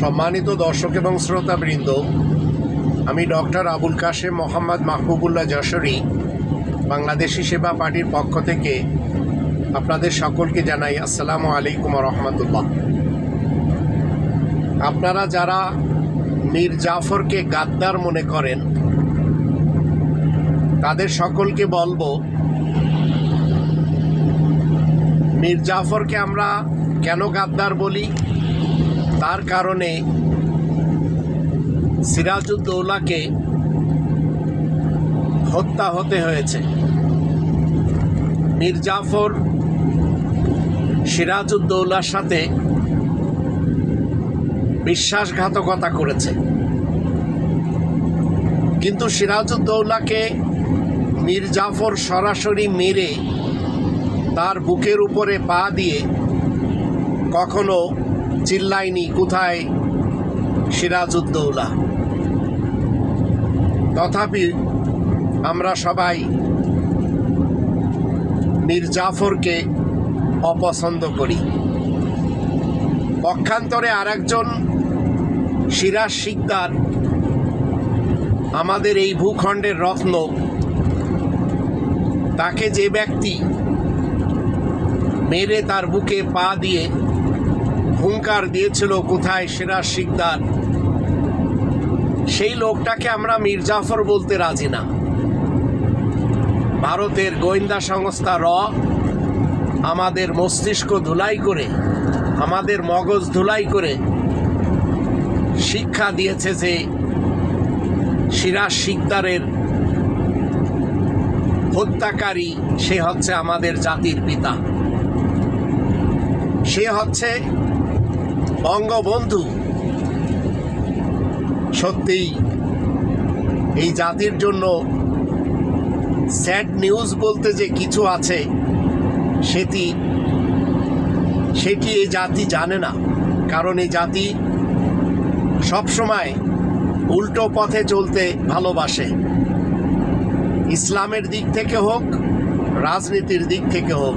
সম্মানিত দর্শক এবং শ্রোতাবৃন্দ, আমি ডক্টর আবুল কাশেম মোহাম্মদ মাহবুবুল্লাহ যশোরী, বাংলাদেশি সেবা পার্টির পক্ষ থেকে আপনাদের সকলকে জানাই আসসালামু আলাইকুম রহমতুল্লাহ। আপনারা যারা মীর জাফরকে গাদ্দার মনে করেন, তাদের সকলকে বলব, মীর জাফরকে আমরা কেন গাদ্দার বলি? তার কারণে সিরাজউদ্দৌলাকে হত্যা হতে হয়েছে। মীর জাফর সিরাজউদ্দৌলার সাথে বিশ্বাসঘাতকতা করেছে। কিন্তু সিরাজউদ্দৌলাকে মীর জাফর সরাসরি মেরে তার বুকের উপরে পা দিয়ে কখনো চিল্লায়নি কোথায়? সিরাজউদ্দৌলা। তথাপি আমরা সবাই মীর জাফরকে অপছন্দ করি। পক্ষান্তরে আরেকজন সিরাজ শিকদার আমাদের এই ভূখণ্ডের রত্ন। তাকে যে ব্যক্তি মেরে তার বুকে পা দিয়ে হুঙ্কার দিয়েছিল কোথায় সিরাজ শিকদার। সেই লোকটাকে আমরা মীর জাফর বলতে রাজি না। ভারতের গোয়েন্দা সংস্থা র আমাদের মস্তিষ্ক ধুলাই করে, আমাদের মগজ ধুলাই করে শিক্ষা দিয়েছে যে সিরাজ শিকদারের হত্যাকারী সে হচ্ছে আমাদের জাতির পিতা। সে হচ্ছে বঙ্গবন্ধু। সত্যিই এই জাতির জন্য স্যাড নিউজ বলতে যে কিছু আছে, সেটি সেটি এই জাতি জানে না। কারণ এই জাতি সবসময় উল্টো পথে চলতে ভালোবাসে। ইসলামের দিক থেকে হোক, রাজনীতির দিক থেকে হোক,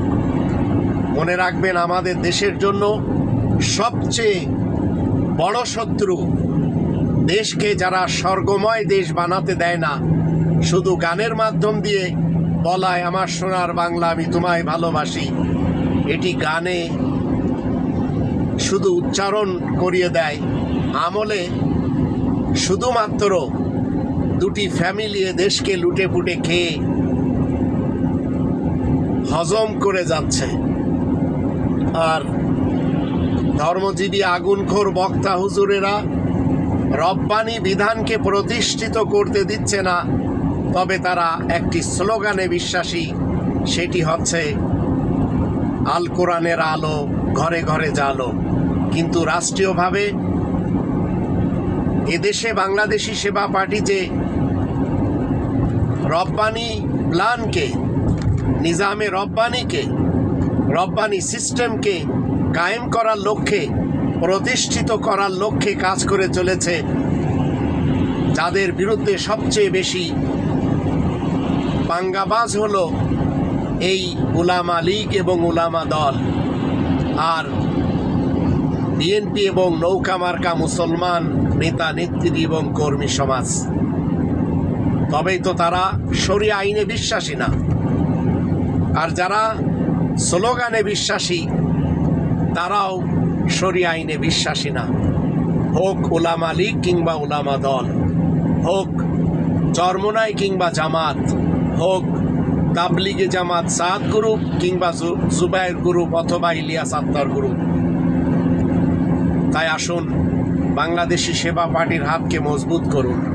মনে রাখবেন আমাদের দেশের জন্য সবচেয়ে বড় শত্রু দেশকে যারা স্বর্গময় দেশ বানাতে দেয় না, শুধু গানের মাধ্যম দিয়ে বলায় আমার সোনার বাংলা আমি তোমায় ভালোবাসি। এটি গানে শুধু উচ্চারণ করিয়ে দেয়, আমলে শুধুমাত্র দুটি ফ্যামিলি দেশকে লুটে পুটে খেয়ে হজম করে যাচ্ছে। আর ধর্মজীবী আগুনখোর বক্তা হুজুরেরা রব্বানি বিধানকে প্রতিষ্ঠিত করতে দিচ্ছে না, তবে তারা একটি স্লোগানে বিশ্বাসী, সেটি হচ্ছে, আল কোরআনের আলো ঘরে ঘরে জালো কিন্তু রাষ্ট্রীয়ভাবে এদেশে বাংলাদেশি সেবা পার্টি যে রব্বানি প্ল্যানকে, নিজামে রব্বানিকে, রব্বানি সিস্টেমকে কায়েম করার লক্ষ্যে, প্রতিষ্ঠিত করার লক্ষ্যে কাজ করে চলেছে। যাদের বিরুদ্ধে সবচেয়ে বেশি পাঙ্গাবাজ হল এই উলামা লীগ এবং উলামা দল। আর বিএনপি এবং নৌকা মার্কা মুসলমান নেতা, নেত্রী এবং কর্মী সমাজ। তবেই তো তারা সরিয়া আইনে বিশ্বাসী না। আর যারা স্লোগানে বিশ্বাসী তারাও সরিয়া আইনে বিশ্বাসী না। হোক ওলামা লীগ কিংবা ওলামা দল, হোক চরমোনাই কিংবা জামাত, হোক তাবলিগে জামাত সাদ গ্রুপ কিংবা জু- জুবায়ের গ্রুপ অথবা ইলিয়াস আত্মার গ্রুপ। তাই আসুন, বাংলাদেশি সেবা পার্টির হাতকে মজবুত করুন।